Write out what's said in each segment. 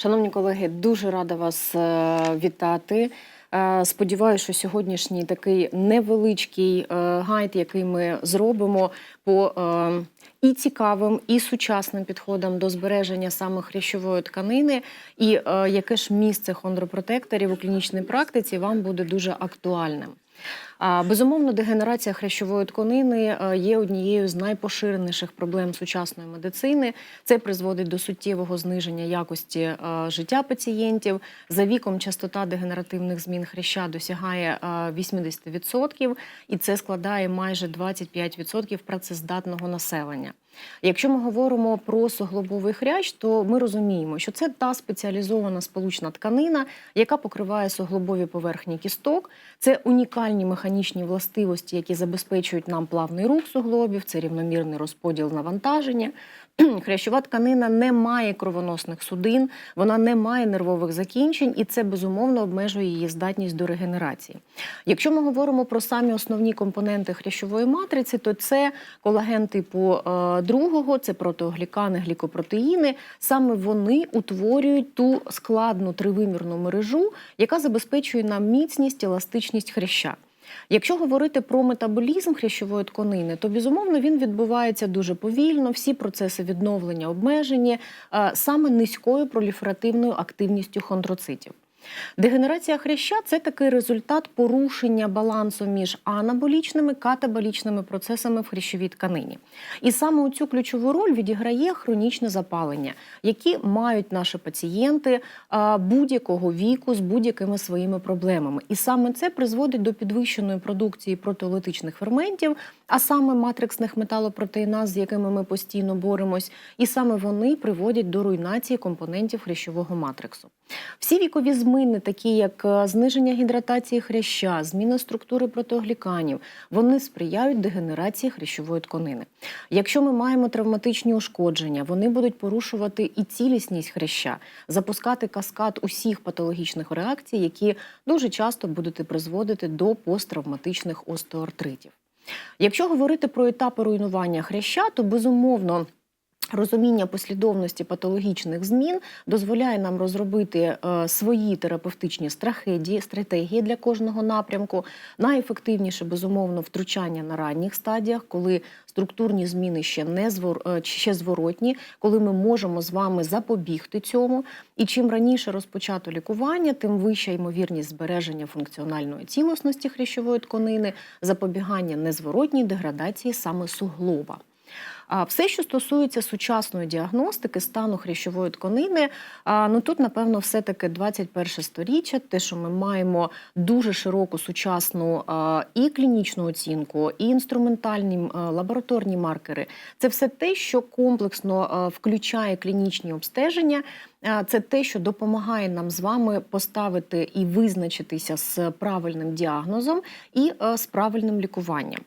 Шановні колеги, дуже рада вас е, вітати. Е, Сподіваюся, що сьогоднішній такий невеличкий е, гайд, який ми зробимо по і цікавим, і сучасним підходам до збереження саме хрящової тканини, і яке ж місце хондропротекторів у клінічній практиці вам буде дуже актуальним. Безумовно, дегенерація хрящової тканини е, є однією з найпоширеніших проблем сучасної медицини. Це призводить до суттєвого зниження якості е, життя пацієнтів. За віком частота дегенеративних змін хряща досягає е, 80%, і це складає майже 25% працездатного населення. Якщо ми говоримо про суглобовий хрящ, то ми розуміємо, що це та спеціалізована сполучна тканина, яка покриває суглобові поверхні кісток. Це унікальні механічні властивості, які забезпечують нам плавний рух суглобів, це рівномірний розподіл навантаження. Хрящова тканина не має кровоносних судин, вона не має нервових закінчень, і це безумовно обмежує її здатність до регенерації. Якщо ми говоримо про самі основні компоненти хрящової матриці, то це колаген типу е, другого, це протеоглікани, глікопротеїни. Саме вони утворюють ту складну тривимірну мережу, яка забезпечує нам міцність, еластичність хряща. Якщо говорити про метаболізм хрящової тканини, то безумовно він відбувається дуже повільно. Всі процеси відновлення обмежені е, саме низькою проліферативною активністю хондроцитів. Дегенерація хряща це такий результат порушення балансу між анаболічними катаболічними процесами в хрящовій тканині. І саме у цю ключову роль відіграє хронічне запалення, які мають наші пацієнти будь-якого віку з будь-якими своїми проблемами. І саме це призводить до підвищеної продукції протеолітичних ферментів, а саме матриксних металопротеїназ, з якими ми постійно боремось, і саме вони приводять до руйнації компонентів хрящового матриксу. Всі вікові зміни, такі як е, зниження гідратації хряща, зміна структури протеогліканів, вони сприяють дегенерації хрящової тканини. Якщо ми маємо травматичні ушкодження, вони будуть порушувати і цілісність хряща, запускати каскад усіх патологічних реакцій, які дуже часто будуть призводити до посттравматичних остеоартритів. Якщо говорити про етапи руйнування хряща, то безумовно. Розуміння послідовності патологічних змін дозволяє нам розробити е, свої терапевтичні стратегії, стратегії для кожного напрямку. Найефективніше безумовно втручання на ранніх стадіях, коли структурні зміни ще не звор, е, ще зворотні, коли ми можемо з вами запобігти цьому. І чим раніше розпочато лікування, тим вища ймовірність збереження функціональної цілісності хрящової тканини, запобігання незворотній деградації саме суглоба. А все, що стосується сучасної діагностики стану хрящової тканини, ну тут, напевно, все-таки 21 сторіччя, те, що ми маємо дуже широку сучасну і клінічну оцінку, і інструментальні лабораторні маркери, це все те, що комплексно включає клінічні обстеження. Це те, що допомагає нам з вами поставити і визначитися з правильним діагнозом і з правильним лікуванням.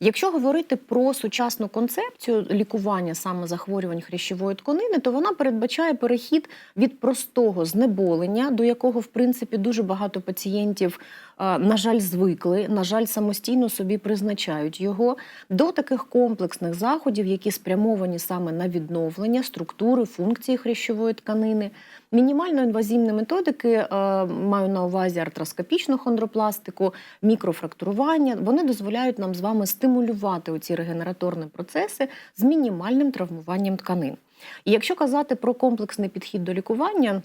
Якщо говорити про сучасну концепцію лікування саме захворювань хрящової тканини, то вона передбачає перехід від простого знеболення, до якого в принципі дуже багато пацієнтів, на жаль, звикли, на жаль, самостійно собі призначають його, до таких комплексних заходів, які спрямовані саме на відновлення структури, функції хрящової тканини. Мінімально інвазивні методики маю на увазі артроскопічну хондропластику, мікрофрактурування. Вони дозволяють нам з вами стимулювати оці регенераторні процеси з мінімальним травмуванням тканин. І якщо казати про комплексний підхід до лікування.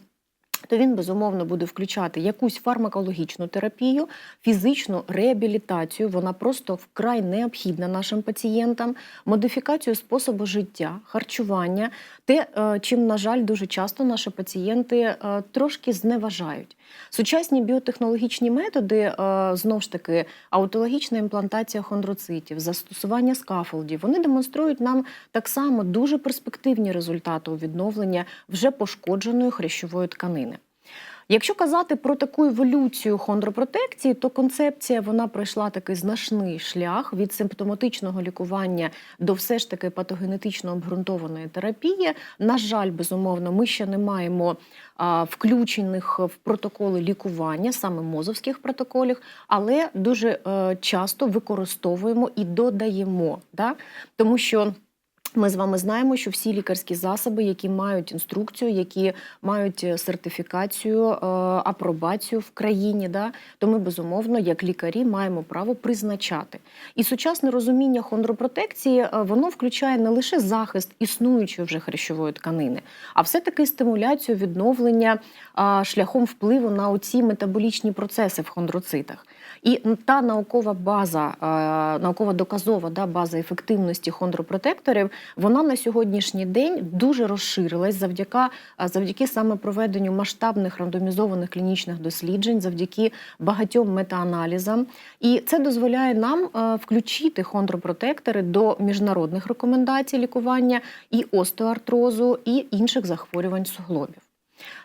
То він безумовно буде включати якусь фармакологічну терапію, фізичну реабілітацію. Вона просто вкрай необхідна нашим пацієнтам, модифікацію способу життя, харчування, те, е, чим, на жаль, дуже часто наші пацієнти е, трошки зневажають. Сучасні біотехнологічні методи, е, знову ж таки, аутологічна імплантація хондроцитів, застосування скафолдів, вони демонструють нам так само дуже перспективні результати у відновлення вже пошкодженої хрящової тканини. Якщо казати про таку еволюцію хондропротекції, то концепція вона пройшла такий значний шлях від симптоматичного лікування до все ж таки патогенетично обґрунтованої терапії. На жаль, безумовно, ми ще не маємо а, включених в протоколи лікування, саме мозовських протоколів, але дуже е, часто використовуємо і додаємо, да? тому що. Ми з вами знаємо, що всі лікарські засоби, які мають інструкцію, які мають е, сертифікацію, е, апробацію в країні, да, то ми безумовно, як лікарі, маємо право призначати. І сучасне розуміння хондропротекції е, воно включає не лише захист існуючої вже хрящової тканини, а все-таки стимуляцію відновлення шляхом впливу на оці метаболічні процеси в хондроцитах. І та наукова база, е, наукова доказова да, база ефективності хондропротекторів, вона на сьогоднішній день дуже розширилась завдяки, е, завдяки саме проведенню масштабних рандомізованих клінічних досліджень, завдяки багатьом метааналізам. І це дозволяє нам е, включити хондропротектори до міжнародних рекомендацій лікування і остеоартрозу, і інших захворювань суглобів.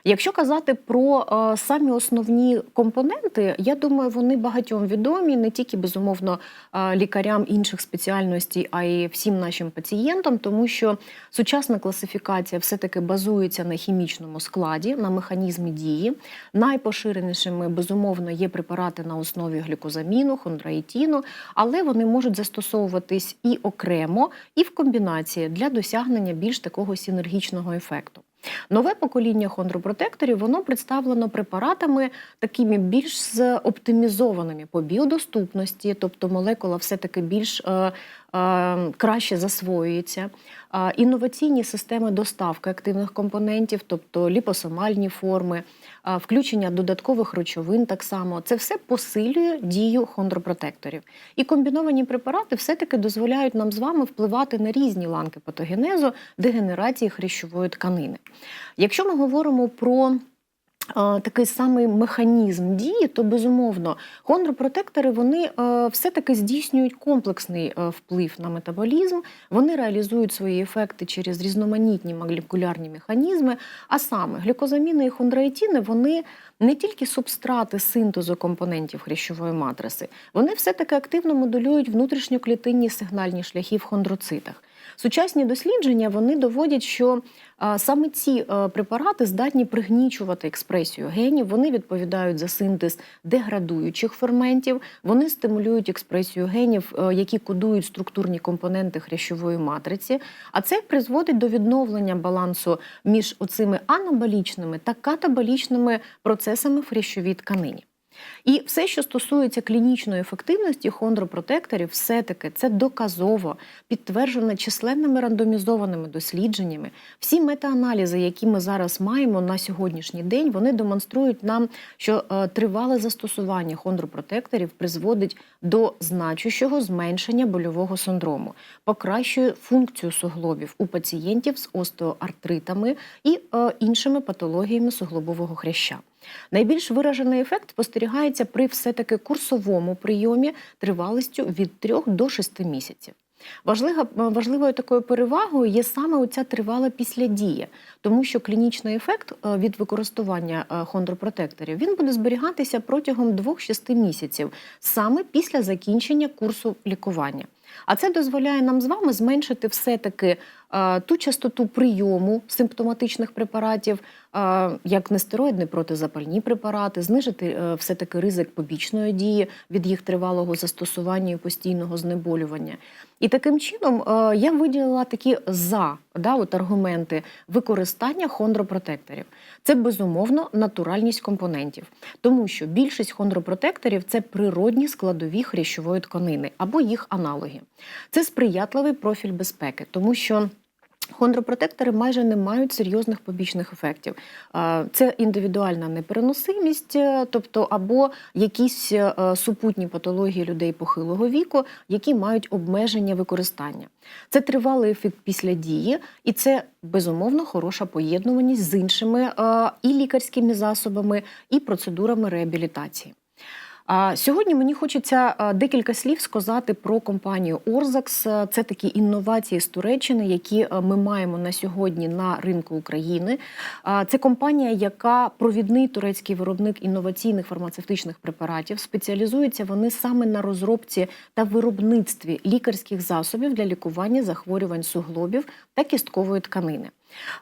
Якщо казати про е, самі основні компоненти, я думаю, вони багатьом відомі не тільки безумовно е, лікарям інших спеціальностей, а й всім нашим пацієнтам, тому що сучасна класифікація все-таки базується на хімічному складі, на механізмі дії. Найпоширенішими безумовно є препарати на основі глюкозаміну, хондроїтіну, але вони можуть застосовуватись і окремо, і в комбінації для досягнення більш такого синергічного ефекту. Нове покоління хондропротекторів воно представлено препаратами такими більш оптимізованими по біодоступності, тобто молекула все-таки більш е, краще засвоюється. Е, інноваційні системи доставки активних компонентів, тобто ліпосомальні форми, е, включення додаткових речовин так само. Це все посилює дію хондропротекторів. І комбіновані препарати все-таки дозволяють нам з вами впливати на різні ланки патогенезу дегенерації хрящової тканини. Якщо ми говоримо про Такий самий механізм дії, то безумовно хондропротектори вони все-таки здійснюють комплексний е, вплив на метаболізм, вони реалізують свої ефекти через різноманітні молекулярні механізми. А саме глюкозаміни і хондроїтіни вони не тільки субстрати синтезу компонентів хрящової матриси, вони все-таки активно модулюють внутрішньоклітинні сигнальні шляхи в хондроцитах. Сучасні дослідження вони доводять, що саме ці препарати здатні пригнічувати експресію генів. Вони відповідають за синтез деградуючих ферментів, вони стимулюють експресію генів, які кодують структурні компоненти хрящової матриці. А це призводить до відновлення балансу між оцими анаболічними та катаболічними процесами в хрящовій тканині. І все, що стосується клінічної ефективності хондропротекторів, все-таки це доказово підтверджено численними рандомізованими дослідженнями. Всі метааналізи, які ми зараз маємо на сьогоднішній день, вони демонструють нам, що е, тривале застосування хондропротекторів призводить до значущого зменшення больового синдрому, покращує функцію суглобів у пацієнтів з остеоартритами і е, іншими патологіями суглобового хряща. Найбільш виражений ефект спостерігається при все-таки курсовому прийомі тривалістю від 3 до 6 місяців. Важлива, важливою такою перевагою є саме оця тривала післядія, тому що клінічний ефект е, від використання е, хондропротекторів він буде зберігатися протягом 2-6 місяців, саме після закінчення курсу лікування. А це дозволяє нам з вами зменшити все-таки ту частоту прийому симптоматичних препаратів, е, як нестероїдні протизапальні препарати, знижити е, все-таки ризик побічної дії від їх тривалого застосування і постійного знеболювання. І таким чином я виділила такі за да, от аргументи використання хондропротекторів. Це безумовно натуральність компонентів, тому що більшість хондропротекторів це природні складові хрящової тканини або їх аналоги. Це сприятливий профіль безпеки, тому що Хондропротектори майже не мають серйозних побічних ефектів. Це індивідуальна непереносимість, е, тобто або якісь е, супутні патології людей похилого віку, які мають обмеження використання. Це тривалий ефект після дії, і це безумовно хороша поєднуваність з іншими е, і лікарськими засобами, і процедурами реабілітації. Сьогодні мені хочеться декілька слів сказати про компанію Орзакс. Це такі інновації з Туреччини, які ми маємо на сьогодні на ринку України. Це компанія, яка провідний турецький виробник інноваційних фармацевтичних препаратів. Спеціалізуються вони саме на розробці та виробництві лікарських засобів для лікування захворювань суглобів та кісткової тканини.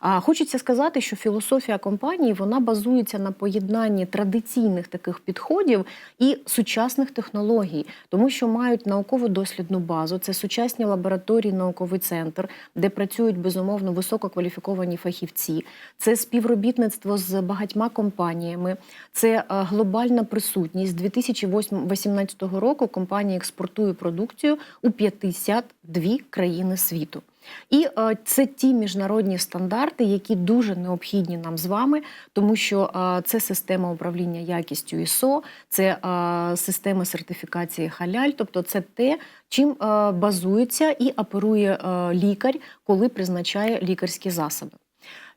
Хочеться сказати, що філософія компанії вона базується на поєднанні традиційних таких підходів і сучасних технологій, тому що мають науково-дослідну базу. Це сучасні лабораторії, науковий центр, де працюють безумовно висококваліфіковані фахівці. Це співробітництво з багатьма компаніями, це е, глобальна присутність. З 2018 року компанія експортує продукцію у 52 країни світу. І е, це ті міжнародні стандарти, які дуже необхідні нам з вами, тому що е, це система управління якістю ISO, це е, система сертифікації халяль, тобто це те, чим базується і оперує лікар, коли призначає лікарські засоби.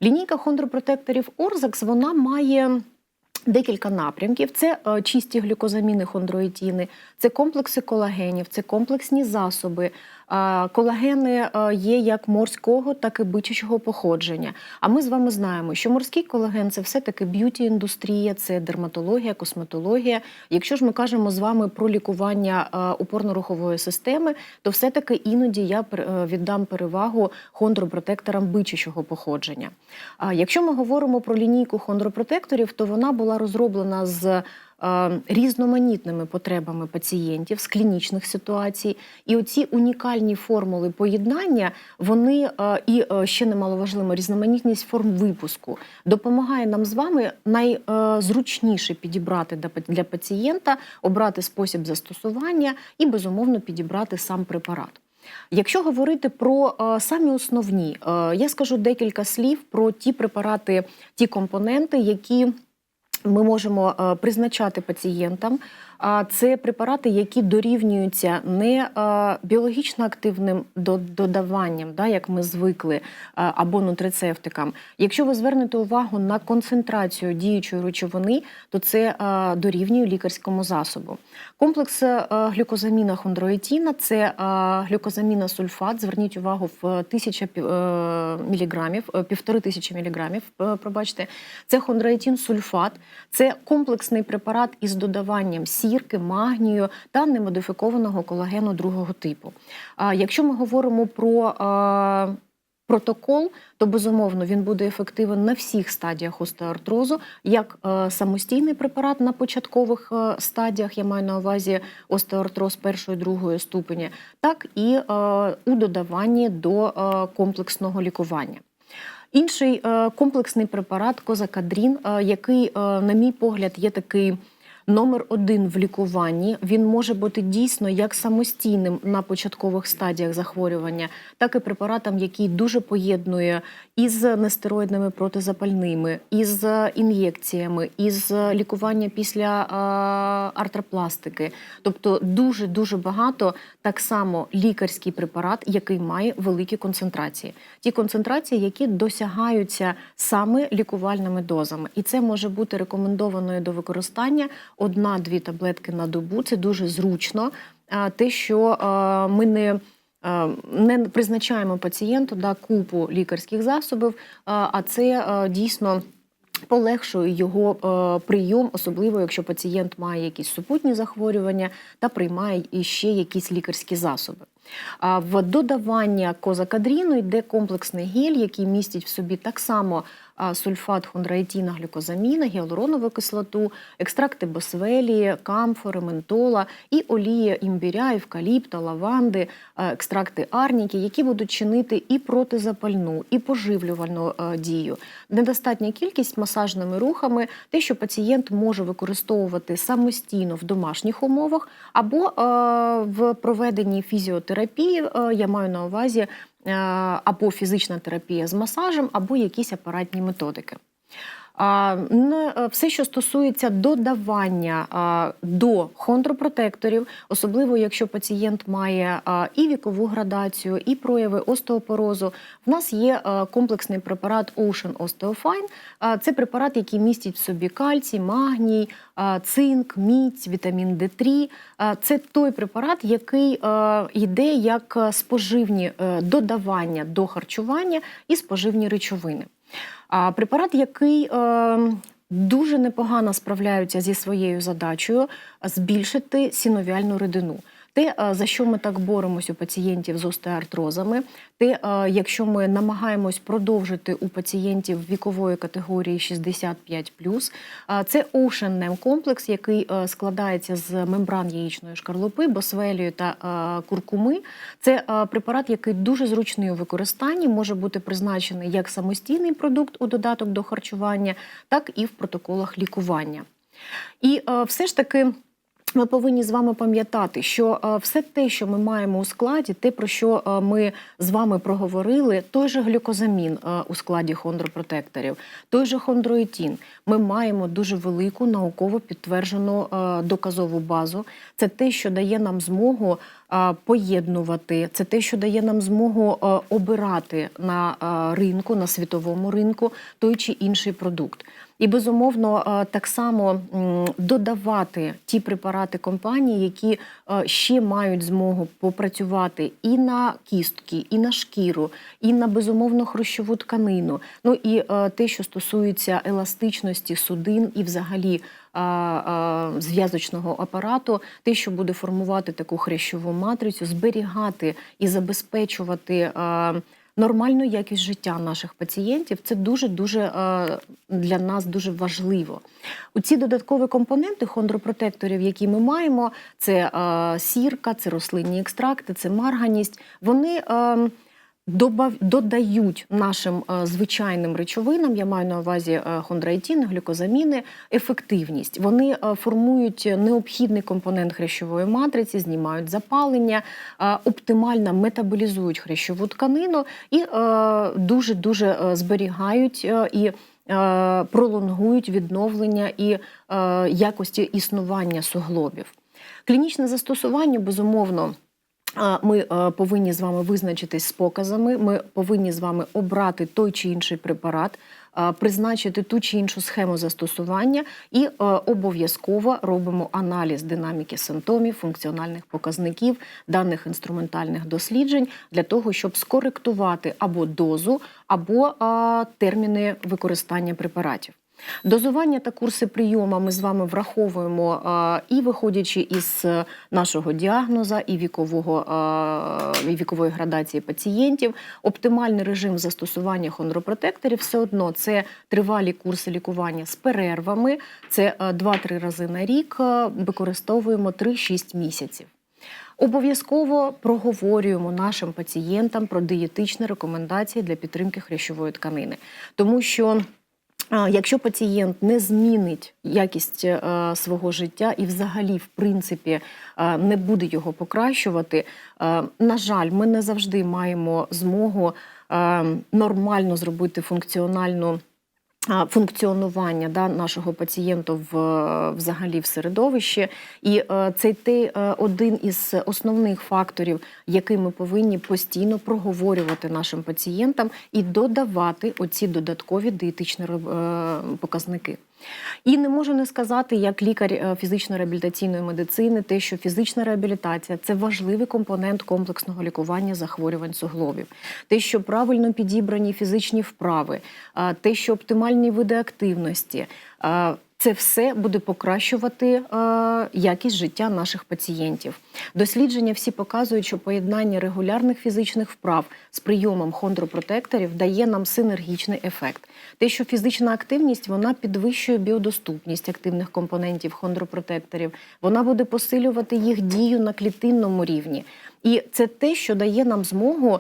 Лінійка хондропротекторів Orzax, вона має. Декілька напрямків: це е, чисті глюкозаміни, хондроїтіни, це комплекси колагенів, це комплексні засоби. Е, Колагени е, є як морського, так і бичачого походження. А ми з вами знаємо, що морський колаген це все-таки б'юті-індустрія, це дерматологія, косметологія. Якщо ж ми кажемо з вами про лікування е, опорно-рухової системи, то все-таки іноді я е, віддам перевагу хондропротекторам бичачого походження. Якщо ми говоримо про лінійку хондропротекторів, то вона була розроблена з е, різноманітними потребами пацієнтів з клінічних ситуацій. І оці унікальні формули поєднання, вони е, і е, ще немаловажливо, різноманітність форм випуску допомагає нам з вами найзручніше підібрати для пацієнта, обрати спосіб застосування і безумовно підібрати сам препарат. Якщо говорити про е, самі основні, е, я скажу декілька слів про ті препарати, ті компоненти, які ми можемо е, призначати пацієнтам. Це препарати, які дорівнюються не біологічно активним додаванням, да, як ми звикли, або нутрицептикам. Якщо ви звернете увагу на концентрацію діючої речовини, то це дорівнює лікарському засобу. Комплекс глюкозаміна хондроїтіна – це глюкозаміна сульфат. Зверніть увагу в тисяча е, міліграмів, е, півтори тисячі міліграмів. е, Пробачте, це хондроїтін сульфат. Це комплексний препарат із додаванням сірки, магнію та немодифікованого колагену другого типу. А якщо ми говоримо про е, Протокол, то безумовно він буде ефективен на всіх стадіях остеоартрозу, як е, самостійний препарат на початкових е, стадіях, я маю на увазі остеоартроз першої другої ступені, так і е, у додаванні до е, комплексного лікування. Інший е, комплексний препарат козакадрін, е, який, е, на мій погляд, є такий номер один в лікуванні. Він може бути дійсно як самостійним на початкових стадіях захворювання, так і препаратом, який дуже поєднує із нестероїдними протизапальними, із ін'єкціями, із лікування після артропластики. Тобто дуже дуже багато так само лікарський препарат, який має великі концентрації. Ті концентрації, які досягаються саме лікувальними дозами, і це може бути рекомендованою до використання одна-дві таблетки на добу. Це дуже зручно. Те, що ми не не призначаємо пацієнту да, купу лікарських засобів, а це дійсно полегшує його е, прийом, особливо якщо пацієнт має якісь супутні захворювання та приймає іще якісь лікарські засоби. А в додавання козакадріну йде комплексний гель, який містить в собі так само сульфат хондроїтіна, глюкозаміна, гіалуронову кислоту, екстракти босвелії, камфори, ментола і олія імбіря, евкаліпта, лаванди, екстракти арніки, які будуть чинити і протизапальну, і поживлювальну е, дію. Недостатня кількість масажними рухами, те, що пацієнт може використовувати самостійно в домашніх умовах або е, в проведенні фізіотерапії, е, я маю на увазі е, або фізична терапія з масажем, або якісь апаратні методики. Не- е, Все, що стосується додавання до хондропротекторів, особливо якщо пацієнт має і вікову градацію, і прояви остеопорозу, в нас є комплексний препарат Ocean Osteofine. Це препарат, який містить в собі кальцій, магній, цинк, мідь, вітамін Д3. Це той препарат, який е, йде як е, споживні е, додавання до харчування і споживні речовини. Препарат, який е, дуже непогано справляється зі своєю задачею збільшити сіновіальну рідину. Те, за що ми так боремось у пацієнтів з остеоартрозами, те, якщо ми намагаємось продовжити у пацієнтів вікової категорії 65+, е, це Ocean комплекс, який е, складається з мембран яєчної шкарлупи, босвелію та е, куркуми. Це препарат, який дуже зручний у використанні, може бути призначений як самостійний продукт у додаток до харчування, так і в протоколах лікування. І все ж таки. Ми повинні з вами пам'ятати, що е, все те, що ми маємо у складі, те, про що е, ми з вами проговорили, той же глюкозамін е, у складі хондропротекторів, той же хондроїтін, ми маємо дуже велику науково підтверджену доказову базу. Це те, що дає нам змогу поєднувати, це те, що дає нам змогу обирати на ринку, на світовому ринку той чи інший продукт. І безумовно е, так само додавати ті препарати компанії, які е, ще мають змогу попрацювати і на кістки, і на шкіру, і на безумовно хрущову тканину. Ну і е, те, що стосується еластичності судин і взагалі зв'язочного апарату, те, що буде формувати таку хрящову матрицю, зберігати і забезпечувати. Нормальну якість життя наших пацієнтів це дуже дуже е, для нас дуже важливо. У ці додаткові компоненти хондропротекторів, які ми маємо, це е, сірка, це рослинні екстракти, це марганість. Вони е, добав, додають нашим е, звичайним речовинам, я маю на увазі е, хондроїтін, глюкозаміни, ефективність. Вони е, формують необхідний компонент хрящової матриці, знімають запалення, оптимально метаболізують хрящову тканину і дуже дуже зберігають і. Пролонгують відновлення і якості існування суглобів. Клінічне застосування безумовно Ми е, повинні з вами визначитись з показами. Ми повинні з вами обрати той чи інший препарат, е, призначити ту чи іншу схему застосування, і е, обов'язково робимо аналіз динаміки симптомів, функціональних показників даних інструментальних досліджень для того, щоб скоректувати або дозу, або терміни використання препаратів. Дозування та курси прийому ми з вами враховуємо і виходячи із е, нашого діагноза і вікового і вікової градації пацієнтів. Оптимальний режим застосування хондропротекторів все одно це тривалі курси лікування з перервами. Це е, 2-3 рази на рік. е, Використовуємо 3-6 місяців. Обов'язково проговорюємо нашим пацієнтам про дієтичні рекомендації для підтримки хрящової тканини, тому що. Якщо пацієнт не змінить якість е, свого життя і, взагалі, в принципі, е, не буде його покращувати, е, на жаль, ми не завжди маємо змогу нормально зробити функціональну. Функціонування да, нашого пацієнта в взагалі в середовищі, і е, це те один із основних факторів, який ми повинні постійно проговорювати нашим пацієнтам і додавати оці додаткові дієтичні е, показники. І не можу не сказати, як лікар е, фізично-реабілітаційної медицини, те, що фізична реабілітація це важливий компонент комплексного лікування захворювань суглобів. Те, що правильно підібрані фізичні вправи, те, що оптимальні види активності. Це все буде покращувати е, якість життя наших пацієнтів. Дослідження всі показують, що поєднання регулярних фізичних вправ з прийомом хондропротекторів дає нам синергічний ефект. Те, що фізична активність вона підвищує біодоступність активних компонентів хондропротекторів, вона буде посилювати їх дію на клітинному рівні. І це те, що дає нам змогу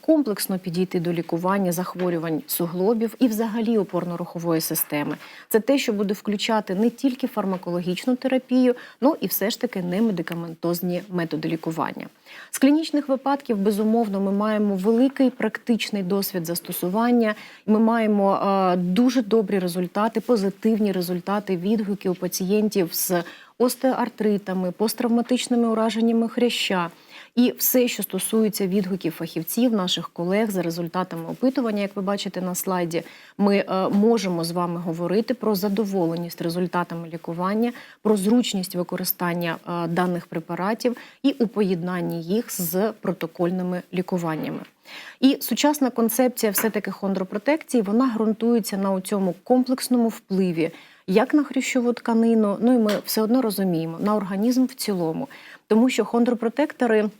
комплексно підійти до лікування захворювань суглобів і взагалі опорно-рухової системи. Це те, що буде включати не тільки фармакологічну терапію, ну і все ж таки немедикаментозні методи лікування. З клінічних випадків, безумовно, ми маємо великий практичний досвід застосування. Ми маємо е, дуже добрі результати, позитивні результати відгуки у пацієнтів з остеоартритами, посттравматичними ураженнями хряща. І все, що стосується відгуків фахівців, наших колег за результатами опитування, як ви бачите на слайді, ми е, можемо з вами говорити про задоволеність результатами лікування, про зручність використання е, даних препаратів і у поєднанні їх з протокольними лікуваннями. І сучасна концепція все-таки хондропротекції вона ґрунтується на цьому комплексному впливі як на хрящову тканину, ну і ми все одно розуміємо на організм в цілому, тому що хондропротектори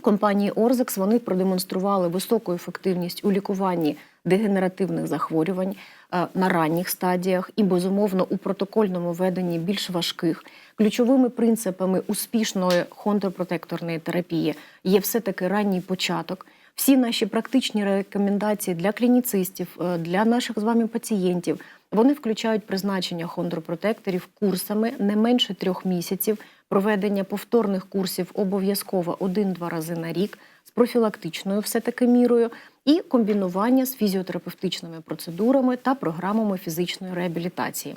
компанії Орзекс вони продемонстрували високу ефективність у лікуванні дегенеративних захворювань е, на ранніх стадіях і, безумовно, у протокольному веденні більш важких. Ключовими принципами успішної хондропротекторної терапії є все-таки ранній початок. Всі наші практичні рекомендації для клініцистів, е, для наших з вами пацієнтів, вони включають призначення хондропротекторів курсами не менше трьох місяців, проведення повторних курсів обов'язково один-два рази на рік з профілактичною все-таки мірою, і комбінування з фізіотерапевтичними процедурами та програмами фізичної реабілітації.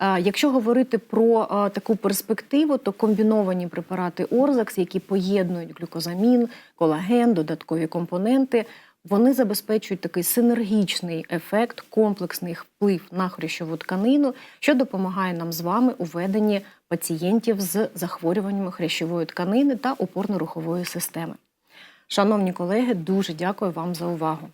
Е, Якщо говорити про е, таку перспективу, то комбіновані препарати Орзакс, які поєднують глюкозамін, колаген, додаткові компоненти, вони забезпечують такий синергічний ефект, комплексний вплив на хрящову тканину, що допомагає нам з вами у веденні пацієнтів з захворюваннями хрящової тканини та опорно-рухової системи. Шановні колеги, дуже дякую вам за увагу.